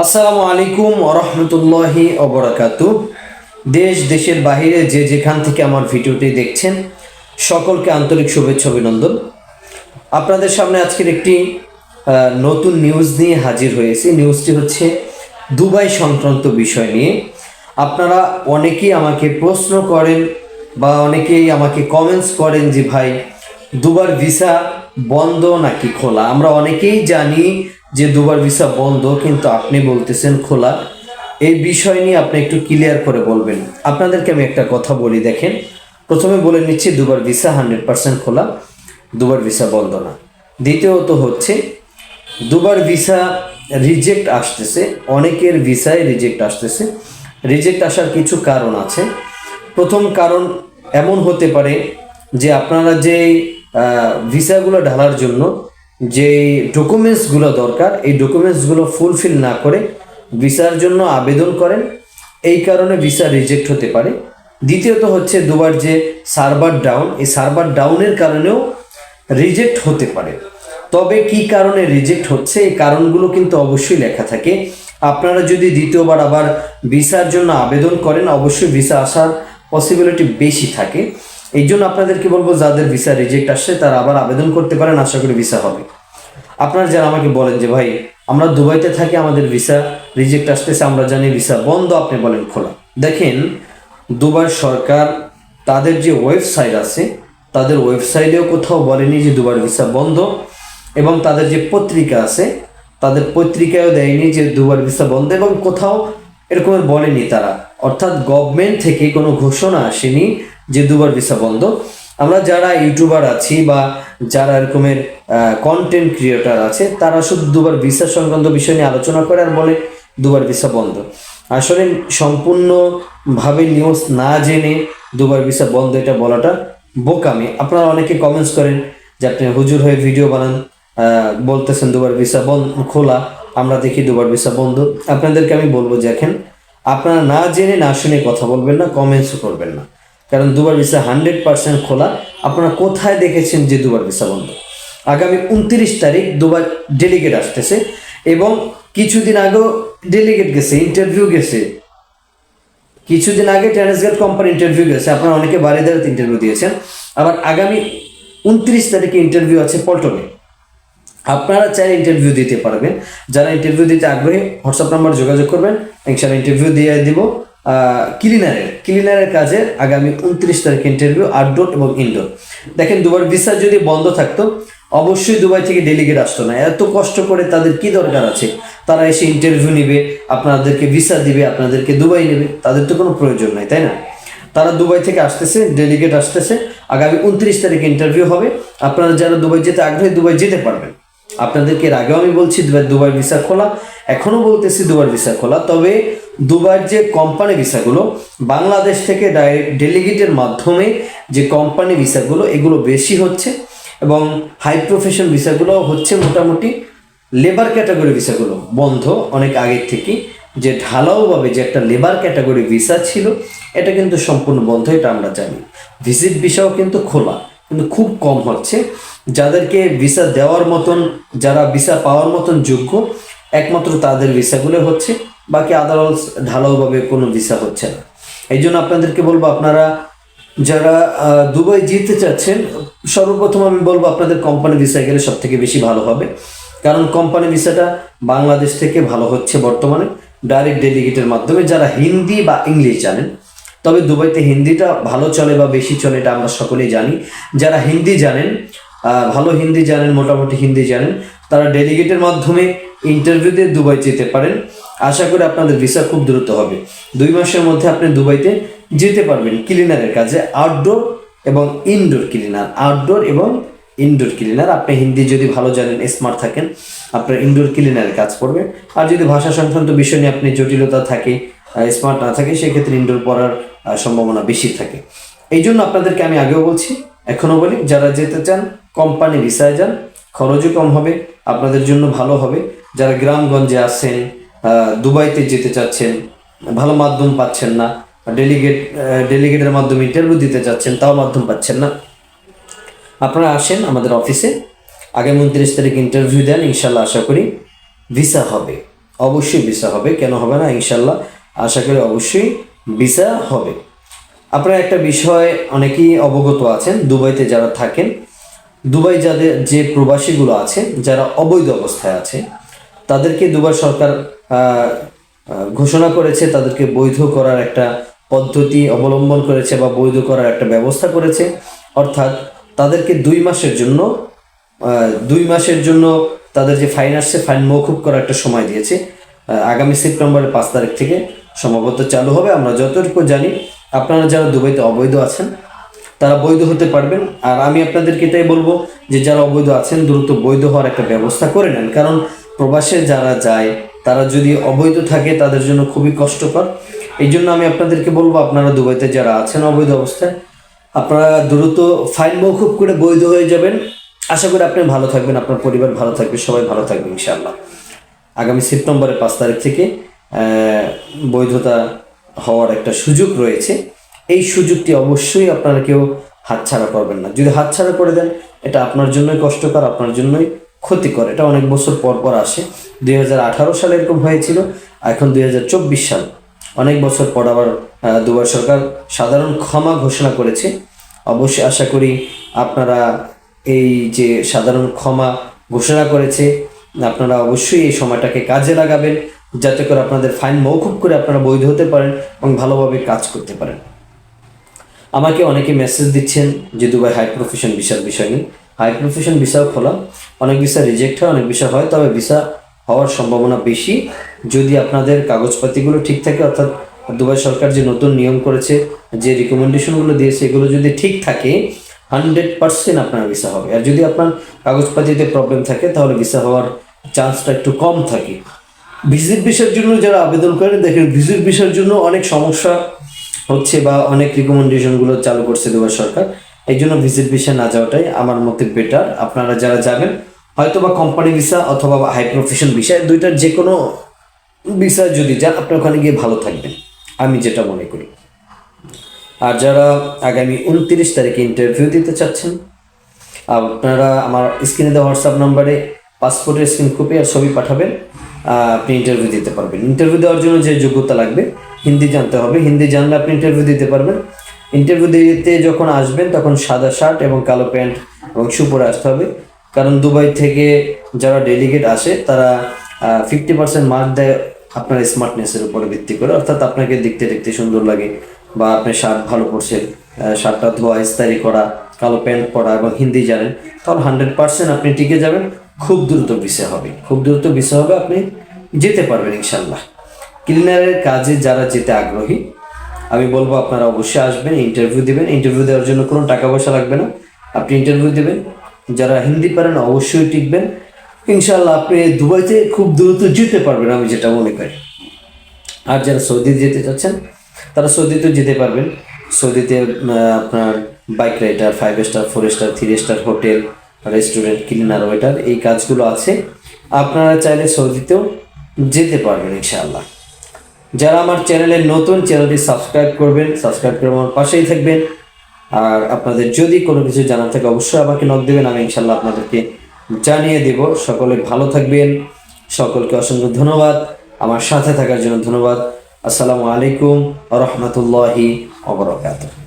আসসালামু আলাইকুম ওরহমতুল্লাহি অবরাকাতু দেশ, দেশের বাহিরে যে যেখান থেকে আমার ভিডিওটি দেখছেন, সকলকে আন্তরিক শুভেচ্ছা অভিনন্দন। আপনাদের সামনে আজকের একটি নতুন নিউজ নিয়ে হাজির হয়েছি। নিউজটি হচ্ছে দুবাই সংক্রান্ত বিষয় নিয়ে। আপনারা অনেকেই আমাকে প্রশ্ন করেন বা অনেকেই আমাকে কমেন্টস করেন যে, ভাই, দুবার ভিসা বন্ধ নাকি খোলা? আমরা অনেকেই জানি যে দুবার ভিসা বন্ধ, কিন্তু আপনি বলতেছেন খোলা। এই বিষয় নিয়ে আপনি একটু ক্লিয়ার করে বলবেন। আপনাদেরকে আমি একটা কথা বলি, দেখেন। প্রথমে বলে নিচ্ছি, দুবার ভিসা হান্ড্রেড পার্সেন্ট খোলা, দুবার ভিসা বন্ধ না। দ্বিতীয়ত হচ্ছে, দুবার ভিসা রিজেক্ট আসতেছে, অনেকের ভিসায় রিজেক্ট আসতেছে। রিজেক্ট আসার কিছু কারণ আছে। প্রথম কারণ এমন হতে পারে যে আপনারা যে ভিসাগুলো ঢালার জন্য যে ডকুমেন্টসগুলো দরকার, এই ডকুমেন্টসগুলো ফুলফিল না করে ভিসার জন্য আবেদন করেন, এই কারণে ভিসা রিজেক্ট হতে পারে। দ্বিতীয়ত হচ্ছে দুবার যে সার্ভার ডাউন এই সার্ভার ডাউনের কারণেও রিজেক্ট হতে পারে। তবে কি কারণে রিজেক্ট হচ্ছে, এই কারণগুলো কিন্তু অবশ্যই লেখা থাকে। আপনারা যদি দ্বিতীয়বার আবার ভিসার জন্য আবেদন করেন, অবশ্যই ভিসা আসার পসিবিলিটি বেশি থাকে। এই জন্য আপনাদেরকে বলব, যাদের ভিসা রিজেক্ট আসছে, তারা আবার আবেদন করতে পারেন, আশা করি ভিসা হবে। আপনারা যারা আমাকে বলেন যে, ভাই, আমরা দুবাইতে থাকি, আমাদের ভিসা রিজেক্ট আসতেছে, আমরা জানি ভিসা বন্ধ, আপনি বলেন খোলা। দেখেন, দুবার সরকার তাদের যে ওয়েবসাইট আছে, তাদের ওয়েবসাইটেও কোথাও বলেনি যে দুবার ভিসা বন্ধ, এবং তাদের যে পত্রিকা আছে, তাদের পত্রিকায়ও দেয়নি যে দুবার ভিসা বন্ধ, এবং কোথাও এরকমের বলেনি তারা। অর্থাৎ গভর্নমেন্ট থেকে কোনো ঘোষণা আসেনি যে দুবার ভিসা বন্ধ। আমরা যারা ইউটিউবার আছি বা যারা এরকমের কন্টেন্ট ক্রিয়েটার আছে, তারা শুধু দুবার ভিসা সংক্রান্ত বিষয় নিয়ে আলোচনা করে আর বলে দুবার ভিসা বন্ধ। আসলে সম্পূর্ণভাবে নিউজ না জেনে দুবার ভিসা বন্ধ এটা বলাটা বোকামি। আপনারা অনেকে কমেন্টস করেন যে আপনি হুজুর হয়ে ভিডিও বানান বলতেছেন দুবার ভিসা বন্ধ, খোলা, আমরা দেখি দুবার ভিসা বন্ধ। আপনাদেরকে আমি বলব যে এখন আপনারা না জেনে না শুনে কথা বলবেন না কমেন্টসও করবেন না। কারণ দুবার ভিসা হান্ড্রেড পার্সেন্ট খোলা। আপনারা কোথায় দেখেছেন যে দুবার ভিসা বন্ধ? আগামী উনত্রিশ তারিখ দুবার ডেলিগেট আসতেছে এবং কিছুদিন আগেও ডেলিগেট গেছে ইন্টারভিউ গেছে। কিছুদিন আগে ট্রান্সগেট কোম্পানি ইন্টারভিউ গেছে, আপনারা অনেকে বাড়ি দাঁড়াতে ইন্টারভিউ দিয়েছেন। আবার আগামী উনত্রিশ তারিখে ইন্টারভিউ আছে পল্টনে। আপনারা চাইলে ইন্টারভিউ দিতে পারবেন। যারা ইন্টারভিউ দিতে আগ্রহী হোয়াটসঅ্যাপ নাম্বার যোগাযোগ করবেন। ইনশাল্লাহ ইন্টারভিউ দিয়ে দিব। ক্লিনারের ক্লিনারের কাজে আগামী উনত্রিশ তারিখে ইন্টারভিউ আউটডোর এবং ইনডোর দেখেন, দুবার ভিসা যদি বন্ধ থাকতো, অবশ্যই দুবাই থেকে ডেলিগেট আসতো না। এত কষ্ট করে তাদের কি দরকার আছে? তারা এসে ইন্টারভিউ নেবে, আপনাদেরকে ভিসা দিবে, আপনাদেরকে দুবাই নেবে, তাদের তো কোনো প্রয়োজন নাই, তাই না? তারা দুবাই থেকে আসতেছে ডেলিগেট আসতেছে, আগামী উনত্রিশ তারিখে ইন্টারভিউ হবে। আপনারা যারা দুবাই যেতে আগ্রহী, দুবাই যেতে পারবেন। আপনাদেরকে এর আগেও আমি বলছি দুবাই দুবাই ভিসা খোলা। এখনও বলতেছি, দুবার ভিসা খোলা। তবে দুবার যে কোম্পানি ভিসাগুলো, বাংলাদেশ থেকে ডেলিগেটের মাধ্যমে যে কোম্পানি ভিসাগুলো, এগুলো বেশি হচ্ছে এবং হাই প্রফেশন ভিসাগুলো হচ্ছে মোটামুটি লেবার ক্যাটাগরি ভিসাগুলো বন্ধ অনেক আগের থেকে যে ঢালাওভাবে যে একটা লেবার ক্যাটাগরি ভিসা ছিল, এটা কিন্তু সম্পূর্ণ বন্ধ, এটা আমরা জানি। ভিজিট ভিসাও কিন্তু খোলা, কিন্তু খুব কম হচ্ছে। যাদেরকে ভিসা দেওয়ার মতন, যারা ভিসা পাওয়ার মতন যোগ্য, একমাত্র তাদের ভিসাগুলো হচ্ছে বাকি আদারওয়ালস ঢালাওভাবে কোনো ভিসা হচ্ছে না। এই জন্য আপনাদেরকে বলব, আপনারা যারা দুবাই যেতে চাচ্ছেন, সর্বপ্রথম আমি বলব আপনাদের কোম্পানি ভিসায় গেলে সব থেকে বেশি ভালো হবে। কারণ কোম্পানি ভিসাটা বাংলাদেশ থেকে ভালো হচ্ছে বর্তমানে। ডাইরেক্ট ডেলিগেটের মাধ্যমে যারা হিন্দি বা ইংলিশ জানেন, তবে দুবাইতে হিন্দিটা ভালো চলে বা বেশি চলে এটা আমরা সকলেই জানি। যারা হিন্দি জানেন ভালো হিন্দি জানেন, মোটামুটি হিন্দি জানেন, তারা ডেলিগেটের মাধ্যমে ইন্টারভিউ দিয়ে দুবাই যেতে পারেন। আশা করি আপনাদের ভিসা খুব দ্রুত হবে। দুই মাসের মধ্যে আপনি দুবাইতে যেতে পারবেন ক্লিনারের কাজে আউটডোর এবং ইনডোর ক্লিনার আউটডোর এবং ইনডোর ক্লিনার আপনি হিন্দি যদি ভালো জানেন স্মার্ট থাকেন, আপনার ইনডোর ক্লিনারের কাজ করবে। আর যদি ভাষা সংক্রান্ত বিষয় নিয়ে আপনি জটিলতা থাকে স্মার্ট না থাকে, সেক্ষেত্রে ইনডোর পড়ার সম্ভাবনা বেশি থাকে। এই জন্য আপনাদেরকে আমি আগেও বলছি, এখনও বলি, যারা যেতে চান কোম্পানি ভিসায় যান, খরচও কম হবে, আপনাদের জন্য ভালো হবে। যারা গ্রামগঞ্জে আছেন দুবাইতে যেতে চাচ্ছেন, ভালো মাধ্যম পাচ্ছেন না ডেলিগেট ডেলিগেটের মাধ্যমে ইন্টারভিউ দিতে চাচ্ছেন, তাও মাধ্যম পাচ্ছেন না। আপনারা আসেন আমাদের অফিসে আগামী উনত্রিশ তারিখ ইন্টারভিউ দেন, ইনশাল্লাহ আশা করি ভিসা হবে। অবশ্যই ভিসা হবে, কেন হবে না, ইনশাল্লাহ আশা করি অবশ্যই ভিসা হবে। আপনারা একটা বিষয় অনেকেই অবগত আছেন, দুবাইতে যারা থাকেন, দুবাই যাদের যে প্রবাসীগুলো আছে, যারা অবৈধ অবস্থায় আছে তাদেরকে দুবার সরকার ঘোষণা করেছে, তাদেরকে বৈধ করার একটা পদ্ধতি অবলম্বন করেছে বা বৈধ করার একটা ব্যবস্থা করেছে। অর্থাৎ তাদেরকে দুই মাসের জন্য দুই মাসের জন্য তাদের যে ফাইন আসছে, ফাইন মৌকুব করার একটা সময় দিয়েছে। আগামী সেপ্টেম্বরের পাঁচ তারিখ থেকে সম্ভবত চালু হবে। আমরা যতটুকু জানি, আপনারা যারা দুবাইতে অবৈধ আছেন, তারা বৈধ হতে পারবেন। আর আমি আপনাদেরকে এটাই বলব যে, যারা অবৈধ আছেন, দ্রুত বৈধ হওয়ার একটা ব্যবস্থা করে নেন। কারণ প্রবাসে যারা যায়, তারা যদি অবৈধ থাকে, তাদের জন্য খুবই কষ্টকর। এই জন্য আমি আপনাদেরকে বলব, আপনারা দুবাইতে যারা আছেন অবৈধ অবস্থায়, আপনারা দ্রুত ফাইন মৌকুব করে বৈধ হয়ে যাবেন। আশা করি আপনি ভালো থাকবেন, আপনার পরিবার ভালো থাকবে, সবাই ভালো থাকবে, ইনশাআল্লাহ। আগামী সেপ্টেম্বরের পাঁচ তারিখ থেকে বৈধতা হওয়ার একটা সুযোগ রয়েছে। এই সুযোগটি অবশ্যই আপনারা কেউ হাতছাড়া করবেন না। যদি হাতছাড়া করে দেন, এটা আপনার জন্যই কষ্টকর, আপনার জন্যই ক্ষতিকর। এটা অনেক বছর পর পর আসে। দুই সালে এরকম হয়েছিল এখন দুই হাজার চব্বিশ সাল। অনেক বছর পর আবার দুবার সরকার সাধারণ ক্ষমা ঘোষণা করেছে। অবশ্যই আশা করি আপনারা এই যে সাধারণ ক্ষমা ঘোষণা করেছে, আপনারা অবশ্যই এই সময়টাকে কাজে লাগাবেন, যাতে করে আপনাদের ফাইন মৌকুব করে আপনারা বৈধ হতে পারেন এবং ভালোভাবে কাজ করতে পারেন। আমাকে অনেকে মেসেজ দিচ্ছেন যে দুবাই হাই প্রফেশন ভিসার বিষয় নিয়ে। হাই প্রফেশন ভিসাও খোলা। অনেক ভিসা রিজেক্ট হয়, অনেক ভিসা হয়, তবে ভিসা হওয়ার সম্ভাবনা বেশি। যদি আপনাদের কাগজপাতিগুলো ঠিক থাকে, অর্থাৎ দুবাই সরকার যে নতুন নিয়ম করেছে, যে রিকমেন্ডেশনগুলো দিয়েছে, এগুলো যদি ঠিক থাকে হান্ড্রেড পার্সেন্ট আপনার ভিসা হবে। আর যদি আপনার কাগজপাতিতে প্রবলেম থাকে, তাহলে ভিসা হওয়ার চান্সটা একটু কম থাকে। ভিজিট ভিসার জন্য যারা আবেদন করেন, দেখেন ভিজিট ভিসার জন্য অনেক সমস্যা হচ্ছে বা অনেক রিকমেন্ডেশনগুলো চালু করছে দুবার সরকার। এই জন্য ভিজিট ভিসা না যাওয়াটাই আমার মতে বেটার আপনারা যারা যাবেন হয়তো বা কোম্পানি ভিসা অথবা হাই প্রফেশন ভিসা দুইটার যে কোনো ভিসা যদি যান, আপনি ওখানে গিয়ে ভালো থাকবেন। আমি যেটা মনে করি। আর যারা আগামী উনত্রিশ তারিখে ইন্টারভিউ দিতে চাচ্ছেন, আপনারা আমার স্ক্রিনে দেওয়া হোয়াটসঅ্যাপ নাম্বারে পাসপোর্টের স্ক্রিন কপি আর ছবি পাঠাবেন আপনি ইন্টারভিউ দিতে পারবেন। ইন্টারভিউ দেওয়ার জন্য যে যোগ্যতা লাগবে, হিন্দি জানতে হবে। হিন্দি জানলে আপনি ইন্টারভিউ দিতে পারবেন। ইন্টারভিউ দিতে যখন আসবেন, তখন সাদা শার্ট এবং কালো প্যান্ট এবং শু পরে আসতে হবে। কারণ দুবাই থেকে যারা ডেলিগেট আসে, তারা ফিফটি পার্সেন্ট মার্ক দেয় আপনার স্মার্টনেসের উপরে ভিত্তি করে। অর্থাৎ আপনাকে দেখতে দেখতে সুন্দর লাগে বা আপনি শার্ট ভালো পরছেন শার্টটা ধোয়া, ইস্তারি করা, কালো প্যান্ট পরা এবং হিন্দি জানেন, তাহলে হান্ড্রেড পার্সেন্ট আপনি টিকে যাবেন। খুব দ্রুত বিষয় হবে। খুব দ্রুত বিষয় হবে, আপনি যেতে পারবেন ইনশাল্লাহ ক্লিনারের কাজে যারা যেতে আগ্রহী আমি বলব আপনারা অবশ্যই আসবেন ইন্টারভিউ দিবেন। ইন্টারভিউ দেওয়ার জন্য কোনো টাকা পয়সা লাগবে না। আপনি ইন্টারভিউ দেবেন। যারা হিন্দি পারেন অবশ্যই টিকবেন। ইনশাল্লাহ আপনি দুবাইতে খুব দ্রুত যেতে পারবেন, আমি যেটা মনে করি। আর যারা সৌদি যেতে চাচ্ছেন, তারা সৌদিতে যেতে পারবেন। সৌদিতে আপনার bike rider five star four star three star hotel restaurant cleaner waiter এই কাজগুলো আছে। আপনারা চাইলে সৌদিতেও যেতে পারবেন, ইনশাআল্লাহ। যারা আমার চ্যানেলে নতুন, চ্যানেলটি সাবস্ক্রাইব করবেন, সাবস্ক্রাইব করে আমার পাশেই থাকবেন। আর আপনাদের যদি কোনো কিছু জানার থাকে, অবশ্যই আমাকে নক দেবেন, আমি ইনশাল্লাহ আপনাদেরকে জানিয়ে দেব। সকলে ভালো থাকবেন। সকলকে অসংখ্য ধন্যবাদ। আমার সাথে থাকার জন্য ধন্যবাদ। আসসালামু আলাইকুম রহমতুল্লাহি অবরকাত